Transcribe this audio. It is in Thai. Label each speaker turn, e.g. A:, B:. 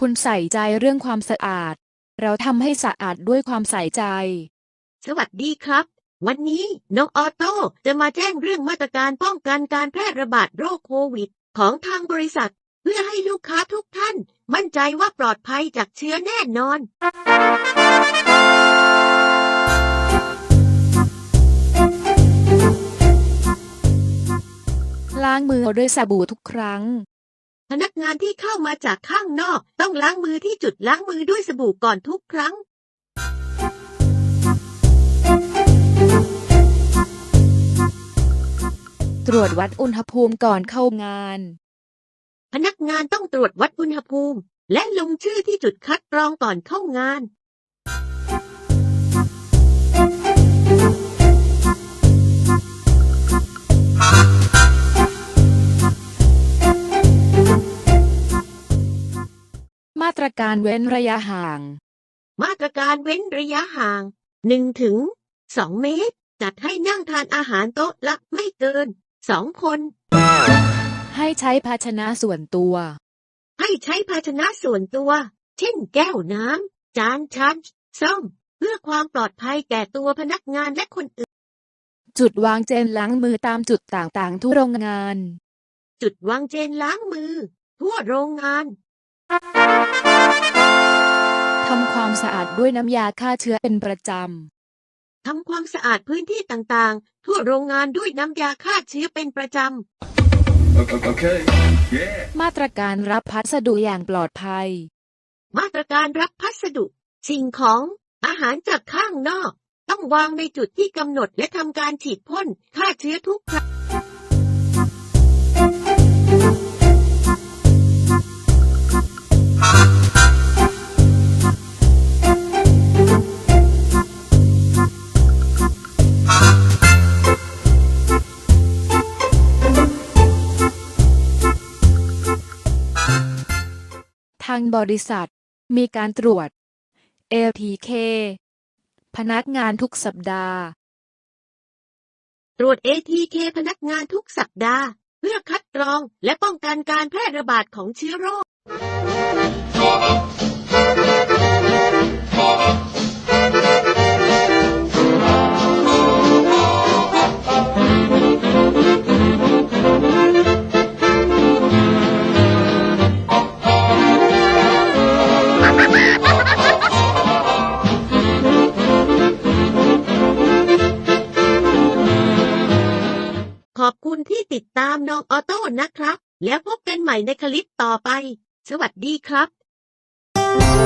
A: คุณใส่ใจเรื่องความสะอาด เราทำให้สะอาดด้วยความใส่ใจ
B: สวัสดีครับ วันนี้น้องออโต้จะมาแจ้งเรื่องมาตรการป้องกันการแพร่ระบาดโรคโควิด ของทางบริษัท เพื่อให้ลูกค้าทุกท่าน มั่นใจว่าปลอดภัยจากเชื้อแน่นอน
A: ล้างมือด้วยสบู่ทุกครั้ง
B: พนักงานที่เข้ามาจากข้างนอกต้องล้างมือที่จุดล้างมือด้วยสบู่ก่อนทุกครั้ง
A: ตรวจวัดอุณหภูมิก่อนเข้างาน
B: พนักงานต้องตรวจวัดอุณหภูมิ และลงชื่อที่จุดคัดกรองก่อนเข้างาน
A: มาตรการเว้นระยะห่าง
B: มาตรการเว้นระยะห่าง1ถึง2เมตร จัดให้นั่งทานอาหารโต๊ะละไม่เกิน2คน
A: ให้ใช้ภาชนะส่วนตัว
B: ให้ใช้ภาชนะส่วนตัว เช่นแก้วน้ำจานชามซ่อมเพื่อความปลอดภัยแก่ตัวพนักงานและคนอื่น
A: จุดวางเจลล้างมือตามจุดต่างๆทุกโรงงาน
B: จุดวางเจลล้างมือ ทั่วโรงงาน
A: ทำความสะอาดด้วยน้ำยาฆ่าเชื้อเป็นประจ
B: ทำความสะอาดพื้นที่ต่างๆ ทั่วโรงงานด้วยน้ำยาฆ่าเชื้อเป็นประจ
C: Okay. Yeah. ำ
A: มาตรการรับพัสดุอย่างปลอดภัยำ
B: มาตรการรับพัสดุ สิ่งของอาหารจากข้างนอก ต้องวางในจุดที่กำหนดและทำการฉีดพ่นฆ่าเชื้อทุกครั้งา
A: งบริษัท มีการตรวจ LTK พนักงานทุกสัปดาห์
B: ตรวจ ATK พนักงานทุกสัปดาห์ เพื่อคัดกรองและป้องกันการแพร่ระบาดของเชื้อโรค อบคุณที่ติดตามน้องออโต้นะครับ แล้วพบกันใหม่ในคลิปต่อไป สวัสดีครับ